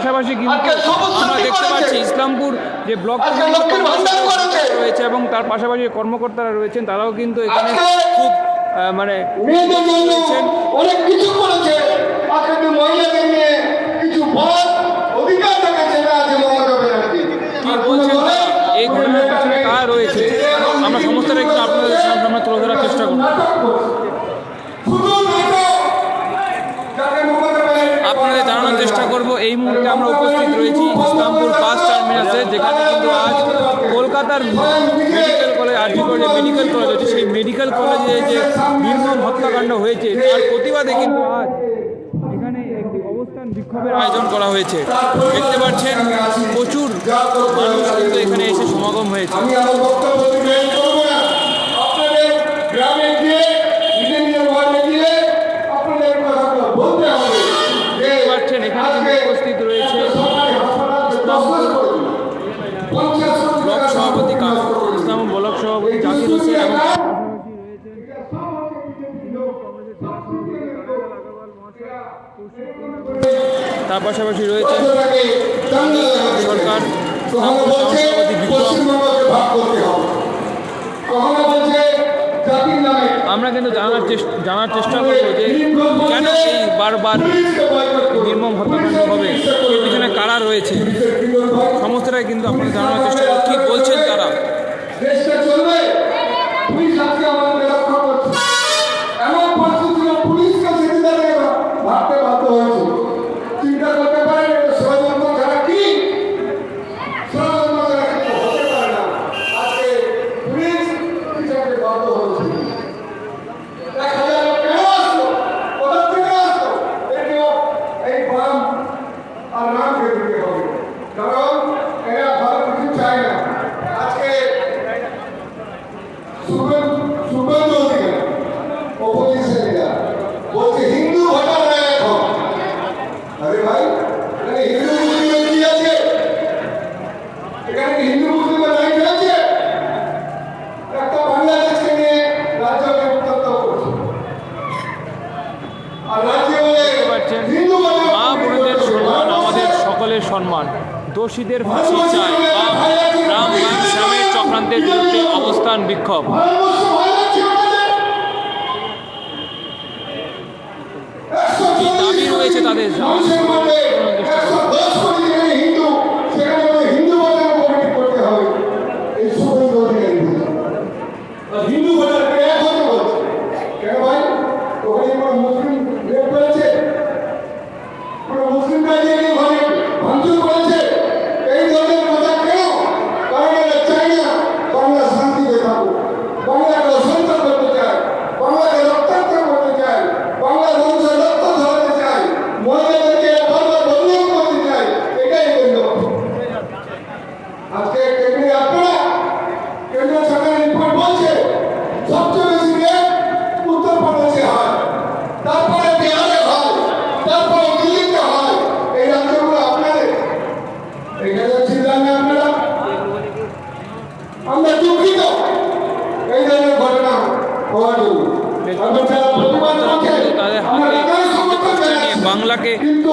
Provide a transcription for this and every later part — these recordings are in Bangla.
পাশাপাশি কিন্তু আমরা দেখতে পাচ্ছি ইসলামপুর যে ব্লক রয়েছে এবং তার পাশাপাশি কর্মকর্তারা রয়েছেন তারাও কিন্তু এখানে খুব মানে অনেক কিছু করেছে। রয়েছে। আমরা আপনাদের তুলে ধরার চেষ্টা করব। আপনাদের জানানোর চেষ্টা করব। এই মুহূর্তে আমরা উপস্থিত রয়েছি ইসলামপুর বাস টার্মিনাসে, যেখানে কিন্তু আজ কলকাতার মেডিকেল কলেজ আর্জিকর যে মেডিকেল কলেজ আছে, সেই মেডিকেল কলেজে যে নির্মম হত্যাকাণ্ড হয়েছে, তার প্রতিবাদে কিন্তু আজ এখানে একটি অবস্থান বিক্ষোভের আয়োজন করা হয়েছে। দেখতে পাচ্ছেন, প্রচুর মানুষ কিন্তু এখানে এসে সমাগম হয়েছে। গ্রামে গিয়ে তার পাশাপাশি রয়েছে সরকার আমরা কিন্তু জানার চেষ্টা জানার চেষ্টা করব যে কেন এই বারবার নির্মম হত্যাকাণ্ড হবে? এর পিছনে কারা রয়েছে? সমস্তটাই কিন্তু আপনারা জানার চেষ্টা করব। কী বলছেন তারা? চলবে। পুলিশ আজকে আমাদের রক্ষা দোষীদের ফাঁসি চায়। রাম শ্যামের চক্রান্তের বিরুদ্ধে অবস্থান বিক্ষোভ। দাবি রয়েছে তাদের? বাংলাকে কিন্তু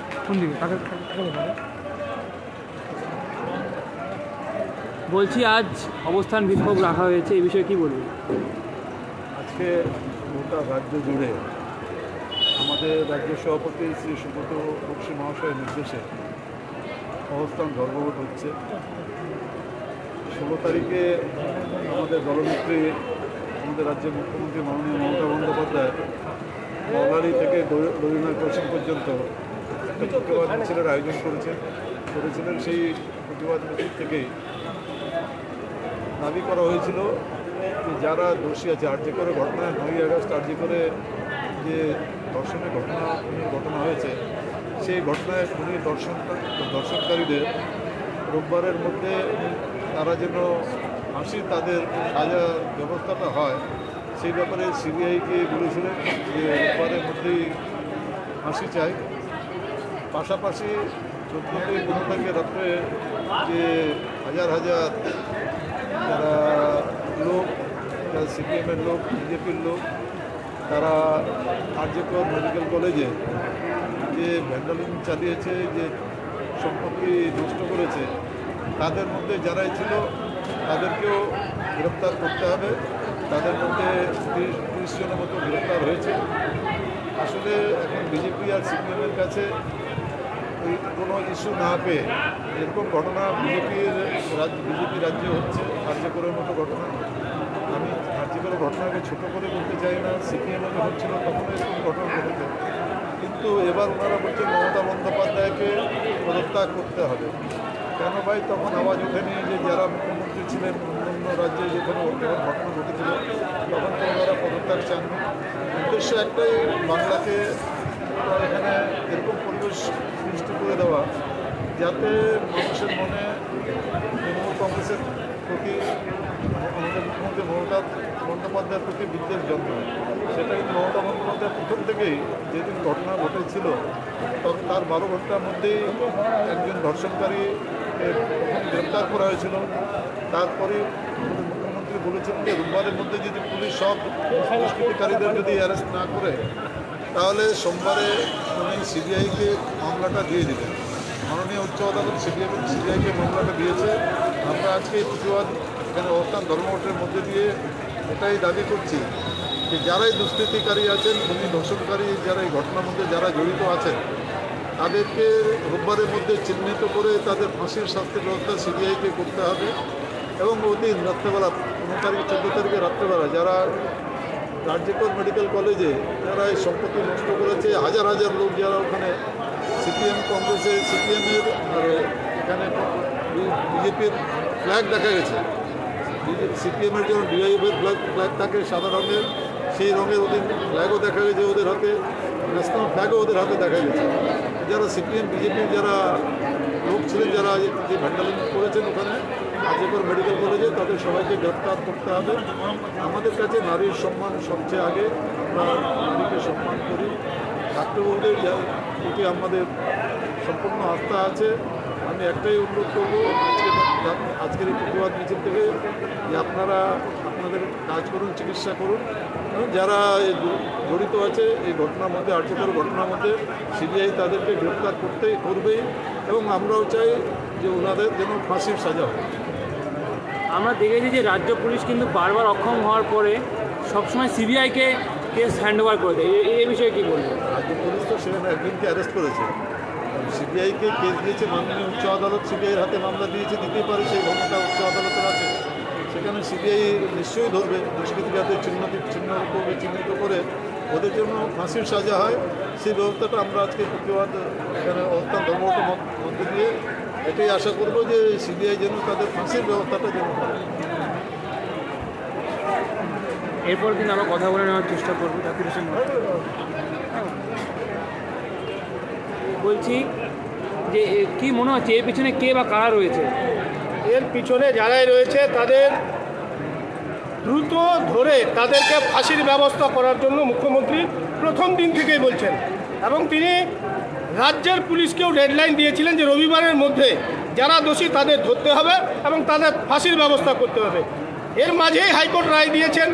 বলছি, আজ অবস্থান বিক্ষোভ রাখা হয়েছে, এই বিষয়ে কি বলবেন? আজকে গোটা রাজ্য জুড়ে আমাদের রাজ্য সভাপতি শ্রী সুব্রত বক্সী মহাশয়ের নির্দেশে অবস্থান ধর্মঘট হচ্ছে। ষোলো তারিখে আমাদের দলনেত্রী, আমাদের রাজ্যের মুখ্যমন্ত্রী মাননীয় মমতা বন্দ্যোপাধ্যায় মৌলারি থেকে রবীন্দ্রনাথ ক্রসিং পর্যন্ত প্রতিবাদ মিছিলের আয়োজন করেছেন। করেছিলেন সেই প্রতিবাদ মিছিল থেকেই। দাবি করা হয়েছিল যে যারা দোষী আছে আর্জি করে ঘটনায় নয়ই আগস্ট আর্জি করে যে দর্শনের ঘটনা ঘটনা হয়েছে, সেই ঘটনায় খুনি দর্শন দর্শনকারীদের রোববারের মধ্যে তারা যেন ফাঁসি তাদের সাজা ব্যবস্থাটা হয়, সেই ব্যাপারে সিবিআইকে বলেছিলেন যে রোববারের মধ্যেই ফাঁসি চাই। পাশাপাশি চোদ্দ থেকে পনেরো তারিখে রাত্রে যে হাজার হাজার যারা লোক, যারা সিপিএমের লোক, বিজেপির লোক, তারা কার্যকর মেডিকেল কলেজে যে ভ্যান্ডালিজম চালিয়েছে, যে সম্পত্তি নষ্ট করেছে, তাদের মধ্যে যারাই ছিল, তাদেরকেও গ্রেপ্তার করতে হবে। তাদের মধ্যে তিরিশ জনের মতো গ্রেপ্তার হয়েছে। আসলে এখন বিজেপি আর সিপিএমের কাছে কোনো ইস্যু না পেয়ে এরকম ঘটনা বিজেপির রাজ্য, বিজেপি রাজ্যে হচ্ছে, কার্যকরের মতো ঘটনা আমি কার্যকরের ঘটনাকে ছোট করে বলতে চাই না, সিপিএম হচ্ছিল তখন এরকম ঘটনা ঘটেছে। কিন্তু এবার ওনারা বলছেন মমতা বন্দ্যোপাধ্যায়কে পদত্যাগ করতে হবে। কেন ভাই? তখন আওয়াজ ওঠেনি যে যারা মুখ্যমন্ত্রী ছিলেন অন্য রাজ্যে যেখানে যখন ঘটনা ঘটেছিল, তখন তো ওনারা পদত্যাগ চাননি। উদ্দেশ্য একটাই, বাংলাকে এখানে এরকম পরিবেশ সৃষ্টি করে দেওয়া, যাতে মানুষের মনে তৃণমূল কংগ্রেসের প্রতি আমাদের মুখ্যমন্ত্রী মমতা বন্দ্যোপাধ্যায়ের প্রতি বিদ্বেষ জন্ম সেটা কিন্তু মমতা বন্দ্যোপাধ্যায় প্রথম থেকেই যেদিন ঘটনা ঘটেছিল, তখন তার বারো ঘণ্টার মধ্যেই একজন ধর্ষণকারী গ্রেপ্তার করা হয়েছিল। তারপরে মুখ্যমন্ত্রী বলেছেন যে রোববারের মধ্যে যদি পুলিশ সব দুষ্কৃতিকারীদের যদি অ্যারেস্ট না করে তাহলে সোমবারে উনি সিবিআইকে মামলাটা দিয়ে দিলেন মাননীয় উচ্চ আদালত সিবিআই সিবিআইকে মামলাটা দিয়েছে। আমরা আজকে প্রতিবাদ এখানে অবস্থান, ধর্মঘটের মধ্যে দিয়ে এটাই দাবি করছি যে যারাই দুষ্কৃতিকারী আছেন, খুনি, ধর্ষণকারী যারা এই ঘটনার মধ্যে যারা জড়িত আছেন, তাদেরকে রোববারের মধ্যে চিহ্নিত করে তাদের ফাঁসির শাস্তির ব্যবস্থা সিবিআইকে করতে হবে এবং ওদিন রাত্রেবেলা পনেরো তারিখ চোদ্দ তারিখে রাত্রেবেলা যারা কার্যকর মেডিকেল কলেজে যারা এই সম্পত্তি নষ্ট করেছে, হাজার হাজার লোক যারা ওখানে সিপিএম কংগ্রেসের সিপিএমের আর এখানে বিজেপির ফ্ল্যাগ দেখা গেছে। সিপিএমের যেমন ডিআইএফের ফ্ল্যাগ ফ্ল্যাগ থাকে সাদা রঙের, সেই রঙের ওদের ফ্ল্যাগও দেখা গেছে ওদের হাতে ন্যাশনাল ফ্ল্যাগও ওদের হাতে দেখা গেছে। যারা সিপিএম, বিজেপির যারা লোক ছিলেন, যারা যে ভ্যান্ডালিং করেছেন ওখানে আজিকর মেডিকেল কলেজে তাদের সবাইকে গ্রেপ্তার করতে হবে। আমাদের কাছে নারীর সম্মান সবচেয়ে আগে। আমরা নারীকে সম্মান করি। যা- প্রতি আমাদের সম্পূর্ণ আস্থা আছে। আমি একটাই অনুরোধ করব আজকের এই প্রতিবাদ মিছিল থেকে যে আপনারা আপনাদের কাজ করুন, চিকিৎসা করুন। যারা জড়িত আছে, এই ঘটনার মধ্যে, আর্যকর ঘটনার মধ্যে সিবিআই তাদেরকে গ্রেপ্তার করতেই করবেই। এবং আমরাও চাই যে ওনাদের যেন ফাঁসির সাজা হয়। আমরা দেখেছি যে রাজ্য পুলিশ কিন্তু বারবার অক্ষম হওয়ার পরে সবসময় সিবিআইকে কেস হ্যান্ড ওভার করে দেয়। এই বিষয়ে কী বলবেন? রাজ্য পুলিশ তো সেখানে একজনকে অ্যারেস্ট করেছে। সিবিআইকে কেস দিয়েছে, মাননীয় উচ্চ আদালত সিবিআইয়ের হাতে মামলা দিয়েছে, দিতেই পারে সেই ক্ষমতা উচ্চ আদালতের আছে। সেখানে সিবিআই নিশ্চয়ই ধরবে দুষ্কৃতিকারদের চিহ্নিত চিহ্ন করবে, চিহ্নিত করে ওদের জন্য ফাঁসির সাজা হয়। সেই ব্যবস্থাটা আমরা আজকে প্রতিবাদ এখানে অবস্থান ধর্মঘটের মধ্যে দিয়ে এটাই আশা করব যে সিবিআই যেন তাদের ফাঁসির ব্যবস্থাটা যেন করে। এরপর কিন্তু আমরা কথা বলে নেওয়ার চেষ্টা করব জাকির হোসেন বলছি যে এ, কি মনে হচ্ছে এর পিছনে কে বা কারা রয়েছে? এর পিছনে যারাই রয়েছে তাদের দ্রুত ধরে তাদেরকে ফাঁসির ব্যবস্থা করার জন্য মুখ্যমন্ত্রী প্রথম দিন থেকেই বলছেন। এবং তিনি রাজ্যের পুলিশকেও ডেডলাইন দিয়েছিলেন যে রবিবারের মধ্যে যারা দোষী তাদের ধরতে হবে এবং তাদের ফাঁসির ব্যবস্থা করতে হবে। এর মাঝেই হাইকোর্ট রায় দিয়েছেন,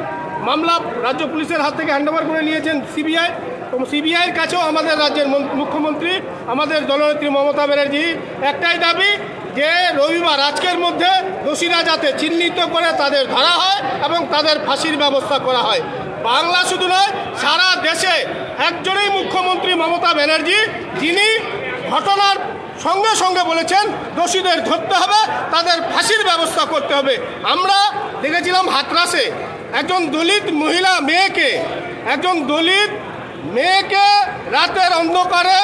মামলা রাজ্য পুলিশের হাত থেকে হ্যান্ডওভার করে নিয়েছেন সিবিআই এবং সিবিআইয়ের কাছেও আমাদের রাজ্যের মুখ্যমন্ত্রী, আমাদের দলনেত্রী মমতা ব্যানার্জি একটাই দাবি যে রবিবার, আজকের মধ্যে দোষীরা যাতে চিহ্নিত করে তাদের ধরা হয় এবং তাদের ফাঁসির ব্যবস্থা করা হয়। বাংলা শুধু নয়, সারা দেশে একজনই মুখ্যমন্ত্রী মমতা ব্যানার্জি, যিনি ঘটনার সঙ্গে সঙ্গে বলেছেন, দোষীদের ধরতে হবে, তাদের ফাঁসির ব্যবস্থা করতে হবে। আমরা দেখেছিলাম হাতরাসে একজন দলিত মহিলা মেয়েকে, একজন দলিত মেয়েকে রাতের অন্ধকারে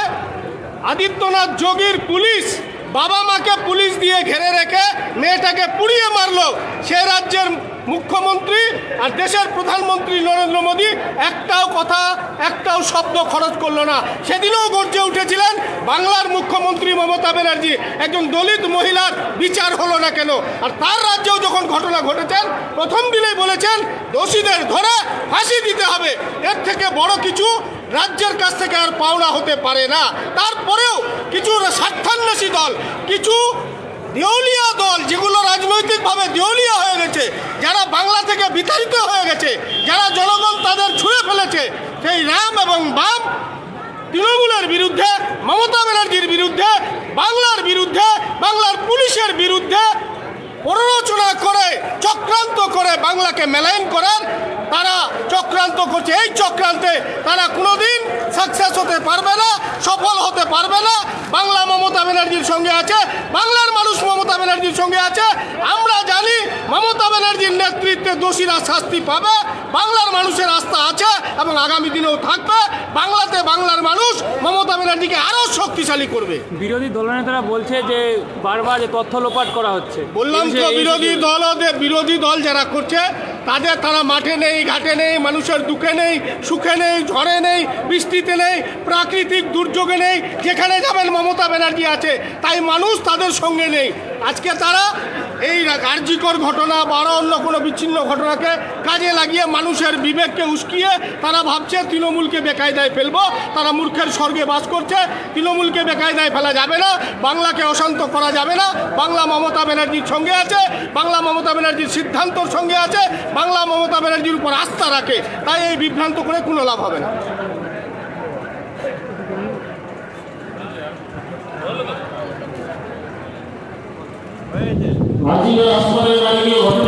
আদিত্যনাথ যোগীর পুলিশ বাবা মাকে পুলিশ দিয়ে ঘেরে রেখে মেয়েটাকে পুড়িয়ে মারলো। সে রাজ্যের মুখ্যমন্ত্রী আর দেশের প্রধানমন্ত্রী নরেন্দ্র মোদী একটাও কথা, একটাও শব্দ খরচ করল না। সেদিনও গর্জে উঠেছিলেন বাংলার মুখ্যমন্ত্রী মমতা ব্যানার্জি। একজন দলিত মহিলার বিচার হলো না কেন? আর তার রাজ্যেও যখন ঘটনা ঘটেছেন, প্রথম দিনেই বলেছেন, দোষীদের ধরে ফাঁসি দিতে হবে। এর থেকে বড় কিছু রাজ্যের কাছ থেকে আর পাওনা হতে পারে না। তারপরেও কিছু স্বার্থান্বেষী দল, কিছু দেউলিয়া দল, যেগুলো রাজনৈতিকভাবে দেউলিয়া হয়ে গেছে, যারা বাংলা থেকে বিতাড়িত হয়ে গেছে, যারা জনগণ তাদের ছুঁড়ে ফেলেছে, সেই রাম এবং বাম তৃণমূলের বিরুদ্ধে, মমতা ব্যানার্জির বিরুদ্ধে, বাংলার বিরুদ্ধে, বাংলার পুলিশের বিরুদ্ধে প্ররোচনা করে, চক্রান্ত করে বাংলাকে মেলাইন করার তারা চক্রান্ত করছে। এই চক্রান্তে তারা কোনোদিন সাকসেস হতে পারবে না, সফল হতে পারবে না। বাংলা মমতা ব্যানার্জির সঙ্গে আছে, বাংলার মানুষ মমতা ব্যানার্জির সঙ্গে আছে। আমরা জানি মমতা ব্যানার্জির নেতৃত্বে দোষীরা শাস্তি পাবে বাংলার মানুষের আস্থা আছে এবং আগামী দিনেও থাকবে। বাংলাতে বাংলার মানুষ মমতা ব্যানার্জিকে আরও শক্তিশালী করবে। বিরোধী দলনেতারা বলছে যে বারবার তথ্য লোপাট করা হচ্ছে। বললাম তো বিরোধী দল বিরোধী দল যারা করছে তাদের তারা মাঠে নেই ঘাটে নেই মানুষের দুঃখে নেই সুখে নেই ঝড়ে নেই বৃষ্টিতে নেই প্রাকৃতিক দুর্যোগে নেই। যেখানে যাবেন মমতা ব্যানার্জি আছে তাই মানুষ তাদের সঙ্গে নেই। আজকে তারা এই কার্যকর ঘটনা বা অন্য কোনো বিচ্ছিন্ন ঘটনাকে কাজে লাগিয়ে মানুষের বিবেককে উস্কিয়ে তারা ভাবছে তৃণমূলকে বেকায়দায় ফেলব, তারা মূর্খের স্বর্গে বাস করছে, তৃণমূলকে বেকায়দায় ফেলা যাবে না, বাংলাকে অশান্ত করা যাবে না, বাংলা মমতা ব্যানার্জির সঙ্গে আছে, বাংলা মমতা ব্যানার্জির সিদ্ধান্তর সঙ্গে আছে, বাংলা মমতা ব্যানার্জির উপর আস্থা রাখে, তাই এই বিভ্রান্ত করে কোনো লাভ হবে না। i think i'm sorry